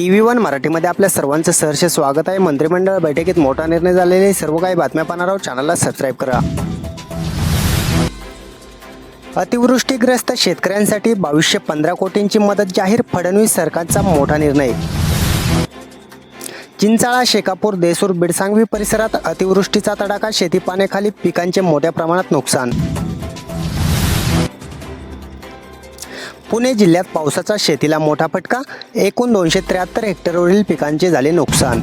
T V one मराठीमध्ये आपल्या सर्वांचं सहर्ष स्वागत आहे. मंत्रिमंडळ बैठकीत मोठा निर्णय झालेले सर्व काही बातम्या पाहणार आहोत. चॅनलला सबस्क्राईब करा. अतिवृष्टीग्रस्त शेतकऱ्यांसाठी बावीसशे पंधरा कोटींची मदत जाहीर फडणवीस सरकारचा मोठा निर्णय. चिंचाळा शेकापूर देसूर बिडसांगवी परिसरात अतिवृष्टीचा तडाखा शेतीपाण्याखाली पिकांचे मोठ्या प्रमाणात नुकसान. पुणे जिल्ह्यात पावसाचा शेतीला मोठा फटका. एकूण दोनशे त्र्याहत्तर हेक्टरवरील पिकांचे झाले नुकसान.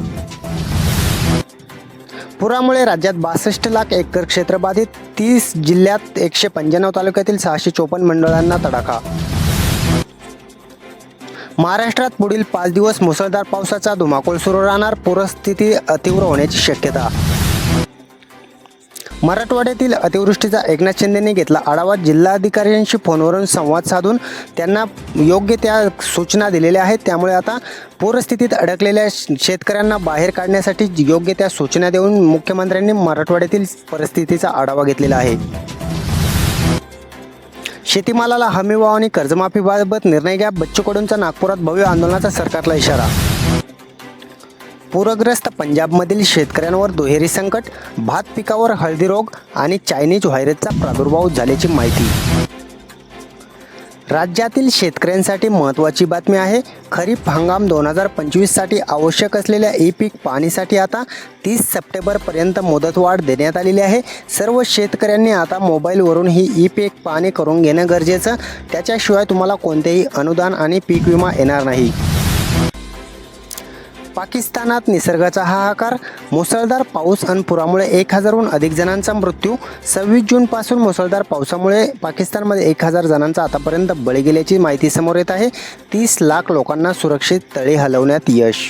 पुरामुळे राज्यात बासष्ट लाख एकर क्षेत्र बाधित. तीस जिल्ह्यात एकशे पंच्याण्णव तालुक्यातील सहाशे चोपन्न मंडळांना तडाखा. महाराष्ट्रात पुढील पाच दिवस मुसळधार पावसाचा धुमाकूळ सुरू राहणार. पूरस्थिती अतिव्र होण्याची शक्यता. मराठवाड्यातील अतिवृष्टीचा एकनाथ शिंदेने घेतला आढावा. जिल्हाधिकाऱ्यांशी फोनवरून संवाद साधून त्यांना योग्य त्या सूचना दिलेल्या आहेत. त्यामुळे आता पूरस्थितीत अडकलेल्या शेतकऱ्यांना बाहेर काढण्यासाठी योग्य त्या सूचना देऊन मुख्यमंत्र्यांनी मराठवाड्यातील परिस्थितीचा आढावा घेतलेला आहे. शेतीमालाला हमीभाव आणि कर्जमाफीबाबत निर्णय घ्या. बच्चू कडूंचा नागपुरात भव्य आंदोलनाचा सरकारला इशारा. पूरग्रस्त पंजाबमधील शेतकऱ्यांवर दुहेरी संकट भात पिकावर हळदी रोग आणि चायनीज व्हायरसचा प्रादुर्भाव झाल्याची माहिती. राज्यातील शेतकऱ्यांसाठी महत्त्वाची बातमी आहे खरीप हंगाम दोन हजार पंचवीससाठी आवश्यक असलेल्या ई पीक पाहणीसाठी आता तीस सप्टेंबरपर्यंत मुदतवाढ देण्यात आलेली आहे. सर्व शेतकऱ्यांनी आता मोबाईलवरून ही ई पीक पाहणी करून घेणं गरजेचं त्याच्याशिवाय तुम्हाला कोणतेही अनुदान आणि पीक विमा येणार नाही. पाकिस्तानात निसर्गाचा हाहाकार मुसळधार पाऊस आणि पुरामुळे एक हजारहून अधिक जणांचा मृत्यू. सव्वीस जूनपासून मुसळधार पावसामुळे पाकिस्तानमध्ये एक हजार जणांचा आतापर्यंत बळी गेल्याची माहिती समोर येत आहे. तीस लाख लोकांना सुरक्षित तळी हलवण्यात यश.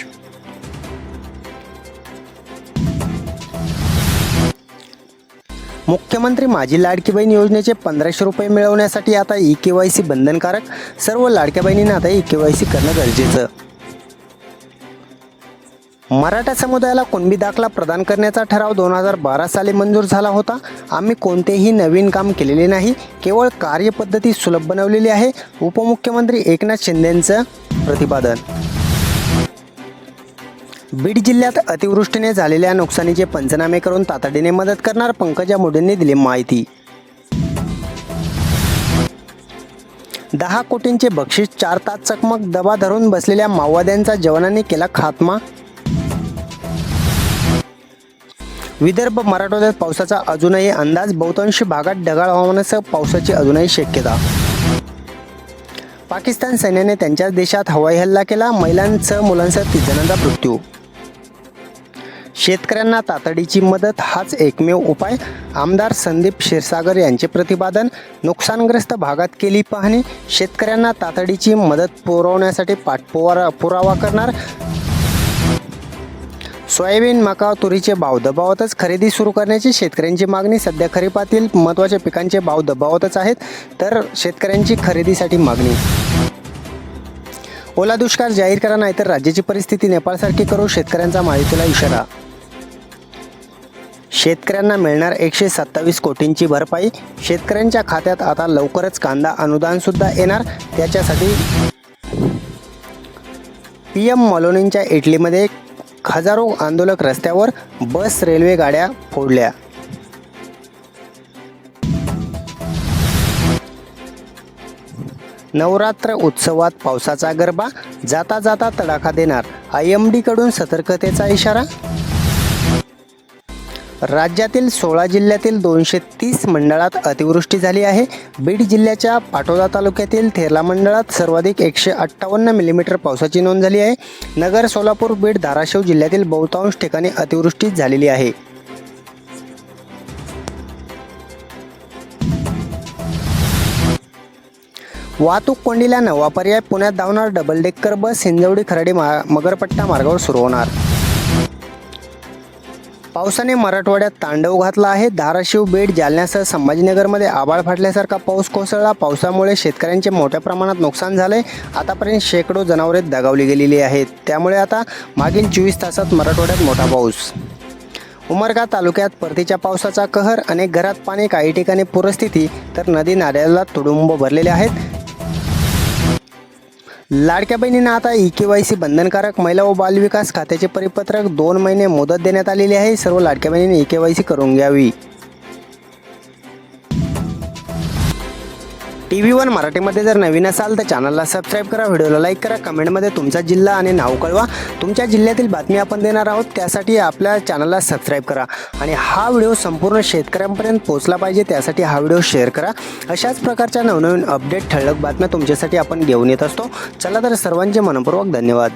मुख्यमंत्री माझी लाडकी बहीण योजनेचे पंधराशे रुपये मिळवण्यासाठी आता ई के वाय सी बंधनकारक. सर्व लाडक्या बहिणींना आता ई के वाय सी करणं गरजेचं. मराठा समुदायाला कुणबी दाखला प्रदान करण्याचा ठराव दोन हजार बारा साली मंजूर झाला होता. आम्ही कोणतेही नवीन काम केलेले नाही. केवळ कार्यपद्धती सुलभ बनवलेली आहे. उपमुख्यमंत्री एकनाथ शिंदेंचं प्रतिपादन. बीड जिल्ह्यात अतिवृष्टीने झालेल्या नुकसानीचे पंचनामे करून तातडीने मदत करणार पंकजा मुंडेंनी दिली माहिती. दहा कोटींचे बक्षीस चार तास चकमक दबा धरून बसलेल्या माओवाद्यांचा जवानांनी केला खात्मा विदर्भ मराठवाड्यात पावसाचा अजूनही अंदाज. बहुतांशी भागात ढगाळ हवामानासह पावसाची अजूनही शक्यता. पाकिस्तान सैन्याने त्यांच्याच देशात हवाई हल्ला केला. महिलांसह मुलांसह तीस जणांचा मृत्यू. शेतकऱ्यांना तातडीची मदत हाच एकमेव उपाय. आमदार संदीप क्षीरसागर यांचे प्रतिपादन. नुकसानग्रस्त भागात केली पाहणी. शेतकऱ्यांना तातडीची मदत पुरवण्यासाठी पाठपुरा पुरावा करणार. सोयाबीन मका तुरीचे भाव दबावतच खरेदी सुरू करण्याची शेतकऱ्यांची मागणी सध्या खरीपातील महत्त्वाच्या पिकांचे भाव दबावतच आहेत तर शेतकऱ्यांची खरेदीसाठी मागणी. ओला दुष्काळ जाहीर करा नाहीतर राज्याची परिस्थिती नेपाळसारखी करू शेतकऱ्यांचा माहितीला इशारा. शेतकऱ्यांना मिळणार एकशे सत्तावीस कोटींची भरपाई शेतकऱ्यांच्या खात्यात आता लवकरच कांदा अनुदान सुद्धा येणार त्याच्यासाठी पी एम मॉलोनींच्या इटलीमध्ये हजारो आंदोलक रस्त्यावर बस रेल्वे गाड्या फोडल्या. नवरात्र उत्सवात पावसाचा गरबा जाता जाता तडाखा देणार. आय एम डीकडून सतर्कतेचा इशारा राज्यातील सोळा जिल्ह्यातील दोनशे तीस मंडळात अतिवृष्टी झाली आहे. बीड जिल्ह्याच्या पाटोदा तालुक्यातील थेरला मंडळात सर्वाधिक एकशे अठ्ठावन्न मिलीमीटर पावसाची नोंद झाली आहे. नगर सोलापूर बीड धाराशिव जिल्ह्यातील बहुतांश ठिकाणी अतिवृष्टी झालेली आहे. वाहतूक कोंडीला नवा पर्याय पुण्यात धावणार double decker bus Hinjewadi Kharadi मा मगरपट्टा मार्गावर सुरू होणार. पावसाने मराठवाड्यात तांडव घातला आहे. धाराशिव बीड जालन्यासह संभाजीनगरमध्ये आबाळ फाटल्यासारखा पाऊस कोसळला. पावसामुळे शेतकऱ्यांचे मोठ्या प्रमाणात नुकसान झाले आतापर्यंत शेकडो जनावरे दगावली गेलेली आहेत. त्यामुळे आता मागील चोवीस तासात मराठवाड्यात मोठा पाऊस. उमरगा तालुक्यात परतीच्या पावसाचा कहर अनेक घरात पाणी काही ठिकाणी पूरस्थिती तर नदी नाल्याला तुडुंब भरलेले आहेत. लाडक्या बहिणींना आता ई के वाय सी बंधनकारक महिला व बालविकास खात्याचे परिपत्रक दोन महिने मुदत देण्यात आलेली आहे. सर्व लाडक्या बहिणींनी ई के वाय सी करून घ्यावी. टी व्ही वन मराठीमध्ये जर नवीन असाल तर चॅनलला सबस्क्राईब करा व्हिडिओला लाईक करा कमेंटमध्ये तुमचा जिल्हा आणि नाव कळवा. तुमच्या जिल्ह्यातील बातमी आपण देणार आहोत त्यासाठी आपल्या चॅनलला सबस्क्राईब करा. आणि हा व्हिडिओ संपूर्ण शेतकऱ्यांपर्यंत पोहोचला पाहिजे त्यासाठी हा व्हिडिओ शेअर करा. अशाच प्रकारच्या नवनवीन अपडेट ठळक बातम्या तुमच्यासाठी आपण घेऊन येत असतो. चला तर सर्वांचे मनपूर्वक धन्यवाद.